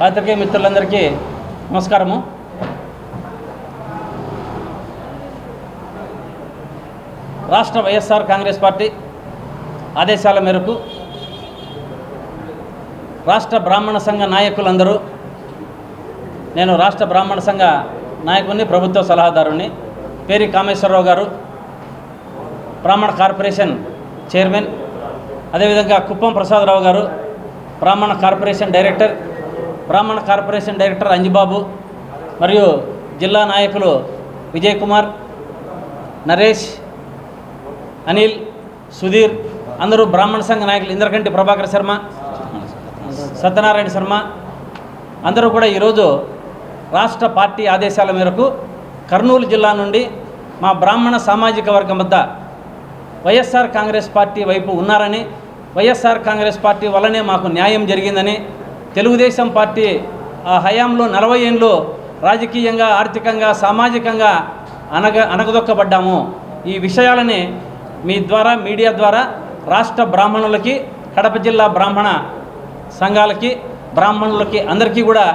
పాత్రికేయ మిత్రులందరికీ నమస్కారము. రాష్ట్ర వైఎస్ఆర్ కాంగ్రెస్ పార్టీ ఆదేశాల మేరకు రాష్ట్ర బ్రాహ్మణ సంఘ నాయకులందరూ నేను రాష్ట్ర బ్రాహ్మణ సంఘ నాయకుడిని ప్రభుత్వ సలహాదారుని పేరి కామేశ్వరరావు గారు బ్రాహ్మణ కార్పొరేషన్ చైర్మన్ అదేవిధంగా కుప్పం ప్రసాదరావు గారు Brahmana corporation director Brahmana corporation director Anjibabu మరియు జిల్లా నాయకులు విజయ్ కుమార్ నరేష్ అనిల్ సుధీర్ అందరూ బ్రాహ్మణ సంఘ నాయకులు ఇంద్రకంటి ప్రభాకర్ శర్మ సత్యనారాయణ శర్మ. అందరూ కూడా ఈరోజు రాష్ట్ర పార్టీ ఆదేశాల మేరకు కర్నూలు జిల్లా నుండి మా బ్రాహ్మణ సామాజిక వర్గం వద్ద వైఎస్ఆర్ కాంగ్రెస్ పార్టీ వైపు ఉన్నారని వైఎస్ఆర్ కాంగ్రెస్ పార్టీ వల్లనే మాకు న్యాయం జరిగిందని తెలుగుదేశం పార్టీ ఆ హయాంలో నలభై ఏళ్ళు రాజకీయంగా ఆర్థికంగా సామాజికంగా అనగ అనగదొక్కబడ్డాము. ఈ విషయాలని మీ ద్వారా మీడియా ద్వారా రాష్ట్ర బ్రాహ్మణులకి కడప జిల్లా బ్రాహ్మణ సంఘాలకి బ్రాహ్మణులకి అందరికీ కూడా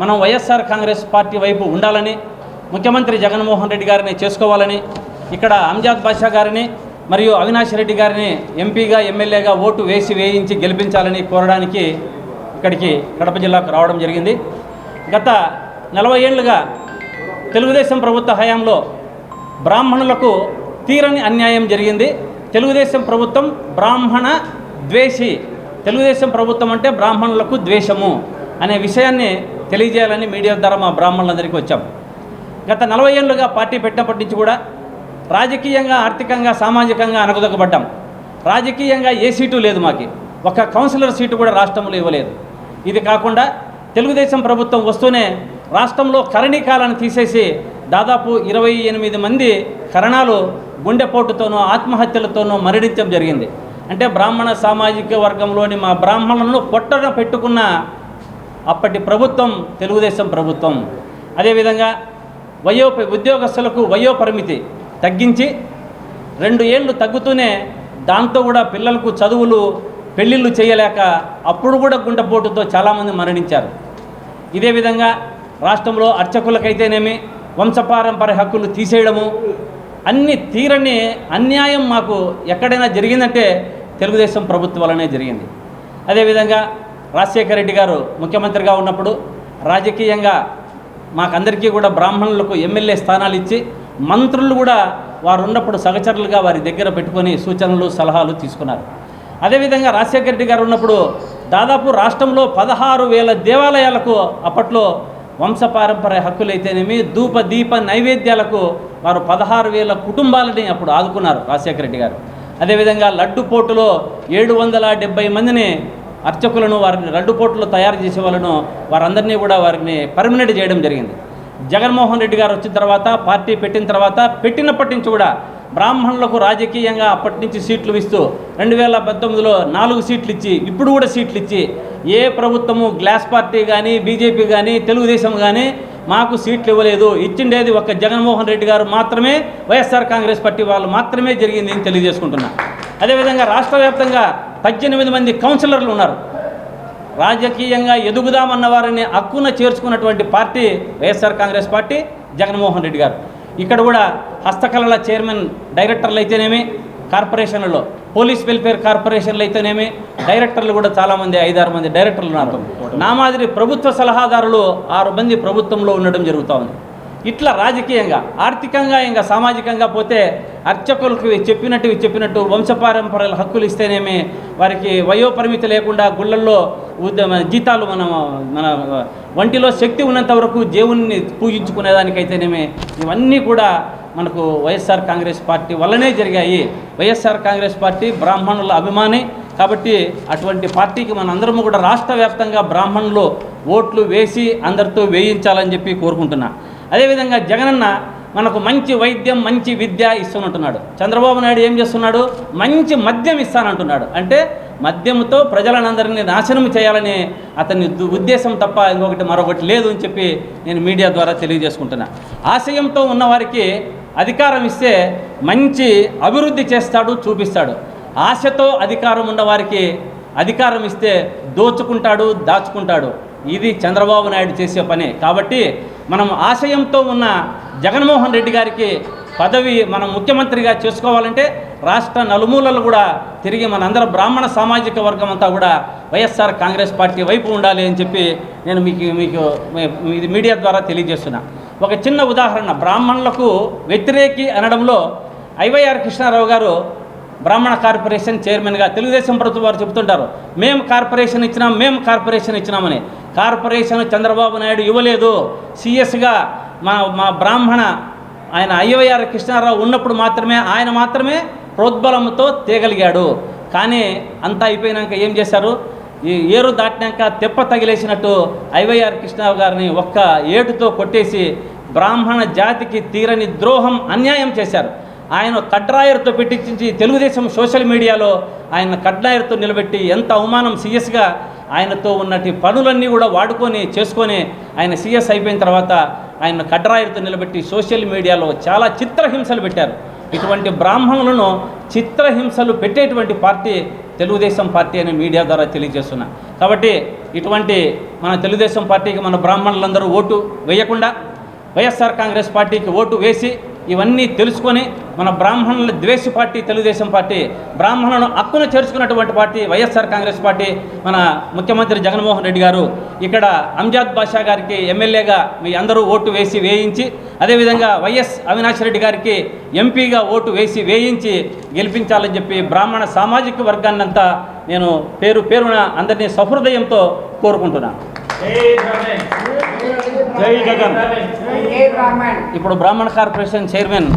మనం వైఎస్ఆర్ కాంగ్రెస్ పార్టీ వైపు ఉండాలని ముఖ్యమంత్రి జగన్మోహన్ రెడ్డి గారిని చేసుకోవాలని ఇక్కడ అంజాద్ బాషా గారిని మరియు అవినాష్ రెడ్డి గారిని ఎంపీగా ఎమ్మెల్యేగా ఓటు వేసి వేయించి గెలిపించాలని కోరడానికి ఇక్కడికి కడప జిల్లాకు రావడం జరిగింది. గత నలభై ఏళ్ళుగా తెలుగుదేశం ప్రభుత్వ హయాంలో బ్రాహ్మణులకు తీరని అన్యాయం జరిగింది. తెలుగుదేశం ప్రభుత్వం బ్రాహ్మణ ద్వేషి తెలుగుదేశం ప్రభుత్వం అంటే బ్రాహ్మణులకు ద్వేషము అనే విషయాన్ని తెలియజేయాలని మీడియా ద్వారా మా బ్రాహ్మణులందరికీ వచ్చాం. గత నలభై ఏళ్ళుగా పార్టీ పెట్టినప్పటి నుంచి కూడా రాజకీయంగా ఆర్థికంగా సామాజికంగా అనగదొక్కబడ్డాం రాజకీయంగా ఏ సీటు లేదు మాకి. ఒక కౌన్సిలర్ సీటు కూడా రాష్ట్రంలో ఇవ్వలేదు. ఇది కాకుండా తెలుగుదేశం ప్రభుత్వం వస్తూనే రాష్ట్రంలో కరణీకాలను తీసేసి దాదాపు ఇరవై ఎనిమిది మంది కరణాలు గుండెపోటుతోనూ ఆత్మహత్యలతోనూ మరణించడం జరిగింది. అంటే బ్రాహ్మణ సామాజిక వర్గంలోని మా బ్రాహ్మణులను పొట్టన పెట్టుకున్న అప్పటి ప్రభుత్వం తెలుగుదేశం ప్రభుత్వం. అదేవిధంగా వయో ఉద్యోగస్తులకు వయో పరిమితి తగ్గించి రెండు ఏళ్ళు తగ్గుతూనే దాంతో కూడా పిల్లలకు చదువులు పెళ్ళిళ్ళు చేయలేక అప్పుడు కూడా గుండెపోటుతో చాలామంది మరణించారు. ఇదే విధంగా రాష్ట్రంలో అర్చకులకైతేనేమి వంశపారంపర హక్కులు తీసేయడము అన్ని తీరని అన్యాయం మాకు ఎక్కడైనా జరిగిందంటే తెలుగుదేశం ప్రభుత్వం వల్లనే జరిగింది. అదేవిధంగా రాజశేఖర రెడ్డి గారు ముఖ్యమంత్రిగా ఉన్నప్పుడు రాజకీయంగా మాకందరికీ కూడా బ్రాహ్మణులకు ఎమ్మెల్యే స్థానాలు ఇచ్చి మంత్రులు కూడా వారు ఉన్నప్పుడు సహచరులుగా వారి దగ్గర పెట్టుకొని సూచనలు సలహాలు తీసుకున్నారు. అదేవిధంగా రాజశేఖర రెడ్డి గారు ఉన్నప్పుడు దాదాపు రాష్ట్రంలో పదహారు వేల దేవాలయాలకు అప్పట్లో వంశపారంపర్య హక్కులైతేనేమి ధూప దీప నైవేద్యాలకు వారు పదహారు వేల కుటుంబాలని అప్పుడు ఆదుకున్నారు రాజశేఖర రెడ్డి గారు. అదేవిధంగా లడ్డు పోటులో ఏడు వందల డెబ్బై మందిని అర్చకులను వారిని లడ్డు పోటులో తయారు చేసే వాళ్ళను వారందరినీ కూడా వారిని పర్మినెంట్ చేయడం జరిగింది. జగన్మోహన్ రెడ్డి గారు వచ్చిన తర్వాత పార్టీ పెట్టిన తర్వాత పెట్టినప్పటి నుంచి కూడా బ్రాహ్మణులకు రాజకీయంగా అప్పటి నుంచి సీట్లు ఇస్తూ రెండు వేల పంతొమ్మిదిలో నాలుగు సీట్లు ఇచ్చి ఇప్పుడు కూడా సీట్లు ఇచ్చి ఏ ప్రభుత్వము గ్లాస్ పార్టీ కానీ బీజేపీ కానీ తెలుగుదేశం కానీ మాకు సీట్లు ఇవ్వలేదు ఇచ్చిండేది ఒక జగన్మోహన్ రెడ్డి గారు మాత్రమే వైఎస్ఆర్ కాంగ్రెస్ పార్టీ వాళ్ళు మాత్రమే జరిగింది అని తెలియజేసుకుంటున్నా. అదేవిధంగా రాష్ట్ర వ్యాప్తంగా పద్దెనిమిది మంది కౌన్సిలర్లు ఉన్నారు. రాజకీయంగా ఎదుగుదామన్న వారిని హక్కున చేర్చుకున్నటువంటి party YSR Congress party Jaganmohan Reddy గారు. ఇక్కడ కూడా హస్తకళల చైర్మన్ డైరెక్టర్లు అయితేనేమి కార్పొరేషన్లలో పోలీస్ వెల్ఫేర్ కార్పొరేషన్లు అయితేనేమి డైరెక్టర్లు కూడా చాలామంది ఐదారు మంది డైరెక్టర్లు ఉన్నారు. నా మాదిరి ప్రభుత్వ సలహాదారులు ఆరు మంది ప్రభుత్వంలో ఉండడం జరుగుతూ ఉంది. ఇట్లా రాజకీయంగా ఆర్థికంగా ఇంకా సామాజికంగా పోతే అర్చకులకు చెప్పినట్టు చెప్పినట్టు వంశపారంపర్యాల హక్కులు ఇస్తేనేమి వారికి వయోపరిమితి లేకుండా గుళ్ళల్లో ఉద్ద- జీతాలు మన మన వంటిలో శక్తి ఉన్నంత వరకు దేవుణ్ణి పూజించుకునేదానికైతేనేమి ఇవన్నీ కూడా మనకు వైఎస్ఆర్ కాంగ్రెస్ పార్టీ వల్లనే జరిగాయి. వైఎస్ఆర్ కాంగ్రెస్ పార్టీ బ్రాహ్మణుల అభిమాని. కాబట్టి అటువంటి పార్టీకి మన అందరము కూడా రాష్ట్ర వ్యాప్తంగా బ్రాహ్మణులు ఓట్లు వేసి అందరితో వేయించాలని చెప్పి కోరుకుంటున్నాను అదేవిధంగా జగనన్న మనకు మంచి వైద్యం మంచి విద్య ఇస్తున్నట్టున్నాడు. చంద్రబాబు నాయుడు ఏం చేస్తున్నాడు? మంచి మద్యం ఇస్తానంటున్నాడు. అంటే మద్యంతో ప్రజలనందరినీ నాశనం చేయాలని అతని ఉద్దేశం తప్ప ఇంకొకటి మరొకటి లేదు అని చెప్పి నేను మీడియా ద్వారా తెలియజేసుకుంటున్నా. ఆశయంతో ఉన్నవారికి అధికారం ఇస్తే మంచి అభివృద్ధి చేస్తాడు చూపిస్తాడు. ఆశతో అధికారం ఉన్నవారికి అధికారం ఇస్తే దోచుకుంటాడు దాచుకుంటాడు. ఇది చంద్రబాబు నాయుడు చేసే పని. కాబట్టి మనం ఆశయంతో ఉన్న జగన్మోహన్ రెడ్డి గారికి పదవి మనం ముఖ్యమంత్రిగా చేసుకోవాలంటే రాష్ట్ర నలుమూలలు కూడా తిరిగి మనందరం బ్రాహ్మణ సామాజిక వర్గం అంతా కూడా వైఎస్ఆర్ కాంగ్రెస్ పార్టీ వైపు ఉండాలి అని చెప్పి నేను మీకు మీకు ఇది మీడియా ద్వారా తెలియజేస్తున్నా. ఒక చిన్న ఉదాహరణ బ్రాహ్మణులకు వ్యతిరేకి అనడంలో ఐవైఆర్ కృష్ణారావు గారు బ్రాహ్మణ కార్పొరేషన్ చైర్మన్గా తెలుగుదేశం ప్రభుత్వం వారు చెబుతుంటారు మేము కార్పొరేషన్ ఇచ్చినాం మేము కార్పొరేషన్ ఇచ్చినామని. కార్పొరేషన్ చంద్రబాబు నాయుడు ఇవ్వలేదు. సిఎస్గా మా మా బ్రాహ్మణ ఆయన ఐవైఆర్ కృష్ణారావు ఉన్నప్పుడు మాత్రమే ఆయన మాత్రమే ప్రోద్బలంతో తేగలిగాడు. కానీ అంతా అయిపోయినాక ఏం చేశారు? ఈ ఏరు దాటినాక తెప్ప తగిలేసినట్టు ఐవైఆర్ కృష్ణారావు గారిని ఒక్క ఏటుతో కొట్టేసి బ్రాహ్మణ జాతికి తీరని ద్రోహం అన్యాయం చేశారు. ఆయన కడ్రాయర్తో పెట్టించి తెలుగుదేశం సోషల్ మీడియాలో ఆయన కడ్రాయర్తో నిలబెట్టి ఎంత అవమానం సీఎస్గా ఆయనతో ఉన్నటి పనులన్నీ కూడా వాడుకొని చేసుకొని ఆయన సీఎస్ అయిపోయిన తర్వాత ఆయన కడ్రాయర్తో నిలబెట్టి సోషల్ మీడియాలో చాలా చిత్రహింసలు పెట్టారు. ఇటువంటి బ్రాహ్మణులను చిత్రహింసలు పెట్టేటువంటి పార్టీ తెలుగుదేశం పార్టీ అని మీడియా ద్వారా తెలియజేస్తున్నా. కాబట్టి ఇటువంటి మన తెలుగుదేశం పార్టీకి మన బ్రాహ్మణులందరూ ఓటు వేయకుండా వైఎస్ఆర్ కాంగ్రెస్ పార్టీకి ఓటు వేసి ఇవన్నీ తెలుసుకొని మన బ్రాహ్మణుల ద్వేష పార్టీ తెలుగుదేశం పార్టీ బ్రాహ్మణులను హక్కును చేర్చుకున్నటువంటి పార్టీ వైఎస్ఆర్ కాంగ్రెస్ పార్టీ మన ముఖ్యమంత్రి జగన్మోహన్ రెడ్డి గారు ఇక్కడ అంజాద్ బాషా గారికి ఎమ్మెల్యేగా మీ అందరూ ఓటు వేసి వేయించి అదేవిధంగా వైఎస్ అవినాష్ రెడ్డి గారికి ఎంపీగా ఓటు వేసి వేయించి గెలిపించాలని చెప్పి బ్రాహ్మణ సామాజిక వర్గాన్నంతా నేను పేరు పేరున అందరినీ సహృదయంతో కోరుకుంటున్నాను. జై జగన్. ఇప్పుడు బ్రాహ్మణ కార్పొరేషన్ చైర్మన్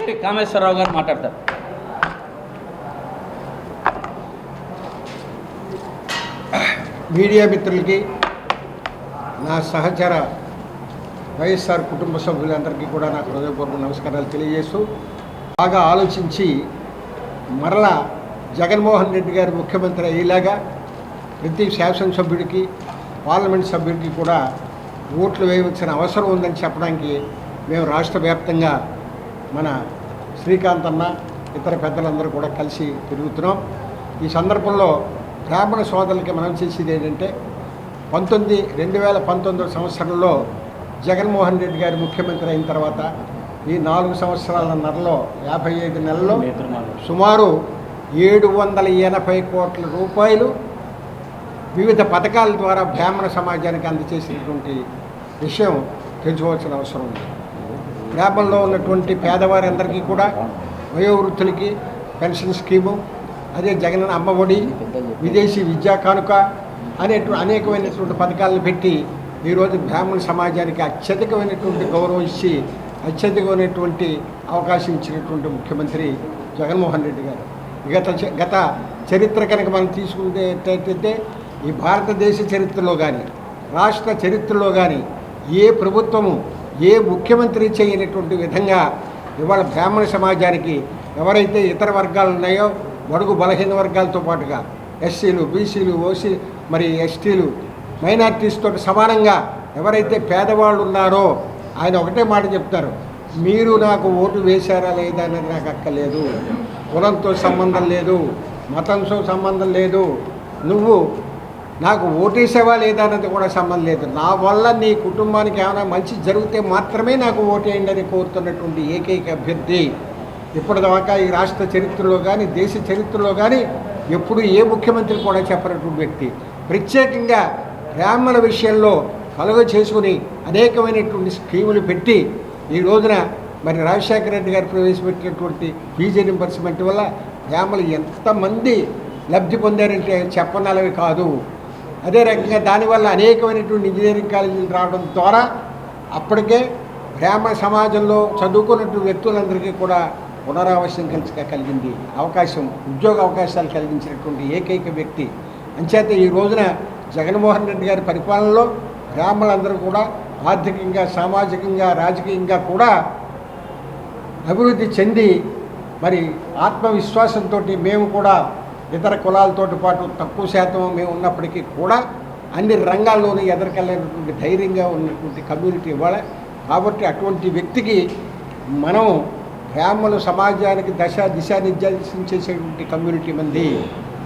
శ్రీ కామేశ్వరరావు గారు మాట్లాడతారు. మీడియా మిత్రులకి నా సహచర వైఎస్ఆర్ కుటుంబ సభ్యులందరికీ కూడా నాకు హృదయపూర్వక నమస్కారాలు తెలియజేస్తూ బాగా ఆలోచించి మరలా జగన్మోహన్ రెడ్డి గారు ముఖ్యమంత్రి అయ్యేలాగా ప్రతి శాసనసభ్యుడికి పార్లమెంట్ సభ్యుడికి కూడా ఓట్లు వేయవలసిన అవసరం ఉందని చెప్పడానికి మేము రాష్ట్ర వ్యాప్తంగా మన శ్రీకాంత్ అన్న ఇతర పెద్దలందరూ కూడా కలిసి తిరుగుతున్నాం. ఈ సందర్భంలో బ్రాహ్మణ సోదరులకి మనం చేసేది ఏంటంటే పంతొమ్మిది రెండు వేల పంతొమ్మిదో సంవత్సరంలో జగన్మోహన్ రెడ్డి గారు ముఖ్యమంత్రి అయిన తర్వాత ఈ నాలుగు సంవత్సరాల నెలలో యాభై ఐదు నెలల్లో సుమారు ఏడు వందల ఎనభై కోట్ల రూపాయలు వివిధ పథకాల ద్వారా బ్రాహ్మణ సమాజానికి అందజేసినటువంటి విషయం తెలుసుకోవాల్సిన అవసరం ఉంది. గ్రామంలో ఉన్నటువంటి పేదవారందరికీ కూడా వయోవృద్ధులకి పెన్షన్ స్కీము అదే జగన్ అమ్మఒడి విదేశీ విద్యా కానుక అనేటు అనేకమైనటువంటి పథకాలను పెట్టి ఈరోజు బ్రాహ్మణ సమాజానికి అత్యధికమైనటువంటి గౌరవం ఇచ్చి అత్యధికమైనటువంటి అవకాశం ఇచ్చినటువంటి ముఖ్యమంత్రి జగన్మోహన్ రెడ్డి గారు. గత గత చరిత్ర కనుక మనం తీసుకుంటే ఈ భారతదేశ చరిత్రలో కానీ రాష్ట్ర చరిత్రలో కానీ ఏ ప్రభుత్వము ఏ ముఖ్యమంత్రి చేయనటువంటి విధంగా ఇవాళ బ్రాహ్మణ సమాజానికి ఎవరైతే ఇతర వర్గాలు ఉన్నాయో బడుగు బలహీన వర్గాలతో పాటుగా ఎస్సీలు బీసీలు ఓసీ మరి ఎస్టీలు మైనార్టీస్తో సమానంగా ఎవరైతే పేదవాళ్ళు ఉన్నారో ఆయన ఒకటే మాట చెప్తారు మీరు నాకు ఓటు వేశారా లేదా అనేది నాకు అక్కర్లేదు. కులంతో సంబంధం లేదు మతంతో సంబంధం లేదు. నువ్వు నాకు ఓటేసావా లేదా అన్నది కూడా సంబంధం లేదు. నా వల్ల నీ కుటుంబానికి ఏమైనా మంచి జరిగితే మాత్రమే నాకు ఓటేయండి అని కోరుతున్నటువంటి ఏకైక అభ్యర్థి ఇప్పటిదాకా ఈ రాష్ట్ర చరిత్రలో కానీ దేశ చరిత్రలో కానీ ఎప్పుడు ఏ ముఖ్యమంత్రి కూడా చెప్పనటువంటి వ్యక్తి. ప్రత్యేకంగా బ్రాహ్మణ విషయంలో కలుగ చేసుకుని అనేకమైనటువంటి స్కీములు పెట్టి ఈ రోజున మరి రాజశేఖర రెడ్డి గారు ప్రవేశపెట్టినటువంటి ఫీజు రింబర్స్మెంట్ వల్ల బ్రాహ్మణులు ఎంతమంది లబ్ధి పొందారంటే చెప్పనలవి కాదు. అదే రకంగా దానివల్ల అనేకమైనటువంటి ఇంజనీరింగ్ కాలేజీలు రావడం ద్వారా అప్పటికే బ్రాహ్మణ సమాజంలో చదువుకున్నటువంటి వ్యక్తులందరికీ కూడా పునరావశ్యం కలిసి కలిగింది అవకాశం ఉద్యోగ అవకాశాలు కలిగించినటువంటి ఏకైక వ్యక్తి. అంచేత ఈ రోజున జగన్మోహన్ రెడ్డి గారి పరిపాలనలో బ్రాహ్మణులందరూ కూడా ఆర్థికంగా సామాజికంగా రాజకీయంగా కూడా అభివృద్ధి చెంది మరి ఆత్మవిశ్వాసంతో మేము కూడా ఇతర కులాలతో పాటు తక్కువ శాతం మేము ఉన్నప్పటికీ కూడా అన్ని రంగాల్లోనూ ఎదరికెళ్ళినటువంటి ధైర్యంగా ఉన్నటువంటి కమ్యూనిటీ ఇవాళ కాబట్టి అటువంటి వ్యక్తికి మనం గ్రామాలు సమాజానికి దశ దిశానిర్దేశం చేసేటువంటి కమ్యూనిటీ మంది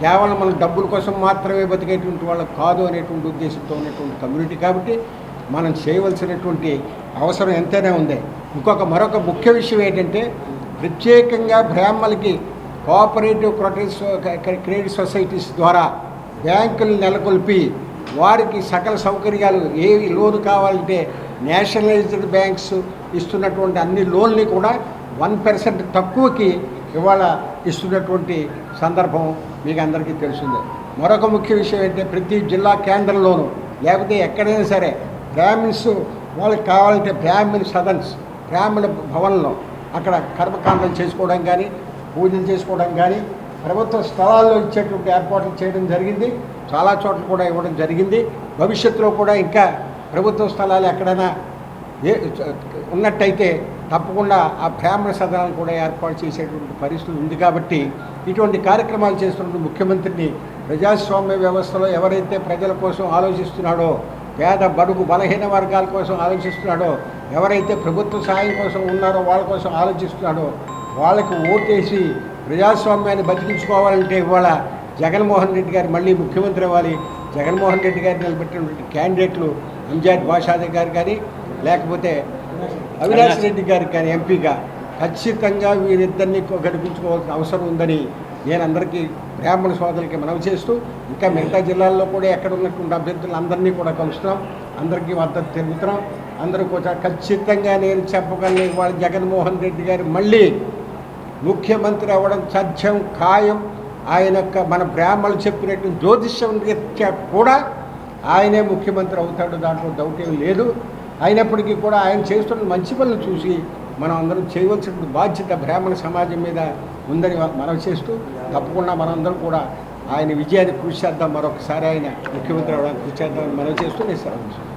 కేవలం మన డబ్బుల కోసం మాత్రమే బతికేటువంటి వాళ్ళు కాదు అనేటువంటి ఉద్దేశంతో ఉన్నటువంటి కమ్యూనిటీ. కాబట్టి మనం చేయవలసినటువంటి అవసరం ఎంతైనా ఉంది. ఇంకొక మరొక ముఖ్య విషయం ఏంటంటే ప్రత్యేకంగా బ్రాహ్మలకి కోఆపరేటివ్ క్రెడిట్ క్రెడిట్ సొసైటీస్ ద్వారా బ్యాంకులు నెలకొల్పి వారికి సకల సౌకర్యాలు ఏ లోన్ కావాలంటే నేషనలైజ్డ్ బ్యాంక్స్ ఇస్తున్నటువంటి అన్ని లోన్లు కూడా వన్ పర్సెంట్ తక్కువకి ఇవాళ ఇస్తున్నటువంటి సందర్భం మీకు అందరికీ తెలిసిందే మరొక ముఖ్య విషయం ఏంటంటే ప్రతి జిల్లా కేంద్రంలోనూ లేకపోతే ఎక్కడైనా సరే బ్రాహ్మిన్స్ వాళ్ళకి కావాలంటే గ్రామీణ సదన్స్ బ్రాహ్మణ భవన్లో అక్కడ కర్మకాండం చేసుకోవడం కానీ పూజలు చేసుకోవడం కానీ ప్రభుత్వ స్థలాల్లో ఇచ్చేటువంటి ఏర్పాట్లు చేయడం జరిగింది. చాలా చోట్ల కూడా ఇవ్వడం జరిగింది. భవిష్యత్తులో కూడా ఇంకా ప్రభుత్వ స్థలాలు ఎక్కడైనా ఏ ఉన్నట్టయితే తప్పకుండా ఆ బ్రాహ్మణ సదనాలు కూడా ఏర్పాటు చేసేటువంటి పరిస్థితి ఉంది కాబట్టి ఇటువంటి కార్యక్రమాలు చేస్తున్న ముఖ్యమంత్రిని ప్రజాస్వామ్య వ్యవస్థలో ఎవరైతే ప్రజల కోసం ఆలోచిస్తున్నాడో పేద బడుగు బలహీన వర్గాల కోసం ఆలోచిస్తున్నాడో ఎవరైతే ప్రభుత్వ సహాయం కోసం ఉన్నారో వాళ్ళ కోసం ఆలోచిస్తున్నాడో వాళ్ళకి ఓటేసి ప్రజాస్వామ్యాన్ని బతికించుకోవాలంటే ఇవాళ జగన్మోహన్ రెడ్డి గారు మళ్ళీ ముఖ్యమంత్రి అవ్వాలి. జగన్మోహన్ రెడ్డి గారు నిలబెట్టినటువంటి క్యాండిడేట్లు అంజాద్ బాషాది గారు కానీ లేకపోతే అవినాష్ రెడ్డి గారికి కానీ ఎంపీగా ఖచ్చితంగా వీరిద్దరిని గడిపించుకోవాల్సిన అవసరం ఉందని నేను అందరికీ బ్రాహ్మణ సోదరులకి మనవి చేస్తూ ఇంకా మిగతా జిల్లాల్లో కూడా ఎక్కడ ఉన్నటువంటి అభ్యర్థులు అందరినీ కూడా కలుస్తున్నాం. అందరికీ మద్దతు తెలుపుతున్నాం. అందరూ కూడా ఖచ్చితంగా నేను చెప్పగలను ఇవాళ జగన్మోహన్ రెడ్డి గారు మళ్ళీ ముఖ్యమంత్రి అవ్వడం సత్యం ఖాయం. ఆయన యొక్క మన బ్రాహ్మణులు చెప్పినట్టు జ్యోతిష్యం రీత్యా కూడా ఆయనే ముఖ్యమంత్రి అవుతాడు దాంట్లో డౌట్ ఏం లేదు. అయినప్పటికీ కూడా ఆయన చేస్తున్న మంచి పనులు చూసి మనం అందరం చేయవలసిన బాధ్యత బ్రాహ్మణ సమాజం మీద ఉందని మనం చేస్తూ తప్పకుండా మనందరం కూడా ఆయన విజయాన్ని కృషి చేద్దాం. మరొకసారి ఆయన ముఖ్యమంత్రి అవడానికి కృషి చేద్దామని మనం చేస్తూ నేను సెలవు